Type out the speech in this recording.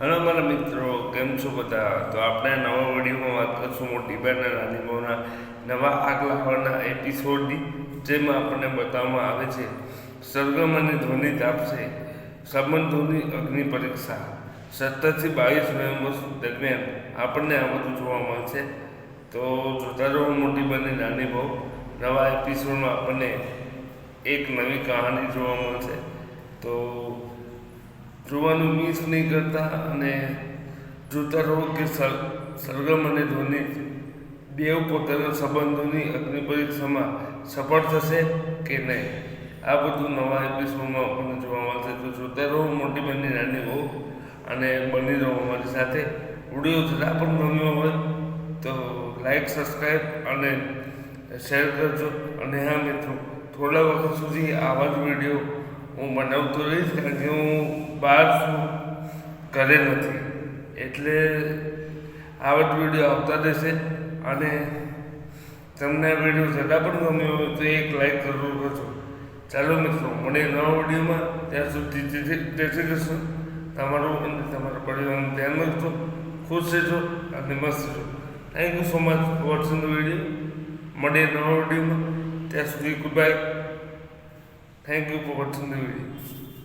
Hello મારા મિત્રો, કેમ છો બધા? તો આપણે નવા વિડીયોમાં વાત કરશું મોટી બહેનના નાની બહુના નવા આગલા લાવવાના એપિસોડની જેમાં આપણને બતાવવામાં આવે છે, સરગમ અને ધ્વનિ આપશે સંબંધોની અગ્નિ પરીક્ષા, સત્તરથી બાવીસ નવેમ્બર દરમિયાન આપણને આ બધું જોવા મળશે. તો જોતા રહો મોટી બહેન અને નાની બહુ, નવા એપિસોડમાં આપણને એક નવી કહાની જોવા મળશે. તો જોવાનું મિસ નહીં કરતા અને જોતા રહો કે સર, સરગમ અને ધોની બેવ પોતાના સંબંધોની અગ્નિ પરીક્ષામાં સફળ થશે કે નહીં? આ બધું નવા એપિસોડમાં આપણને જોવા મળશે. તો જોતા રહો, મોટી બની નાની હો અને બની રહો અમારી સાથે. વીડિયો જરા પણ ગમ્યો હોય તો લાઈક, સબસ્ક્રાઈબ અને શેર કરજો. અને હા મિત્રો, થોડા વખત સુધી આવા જ વીડિયો હું મનાવતો રહીશ કારણ કે હું બહાર છું, ઘરે નથી. એટલે આવા વીડિયો આવતા રહેશે અને તમને આ વીડિયો જરા પણ ગમ્યો હોય તો એક લાઈક કરવું કરજો. ચાલો મિત્રો મને નવા વિડીયોમાં ત્યાં સુધી જય શ્રી તમારું અને તમારા પરિવારનું ધ્યાન રાખજો. ખુશ રહેજો અને મસ્ત રહેજો. Thank you so much watching video મળીએ નવા વિડીયોમાં ત્યાં સુધી good bye thank you for watching the video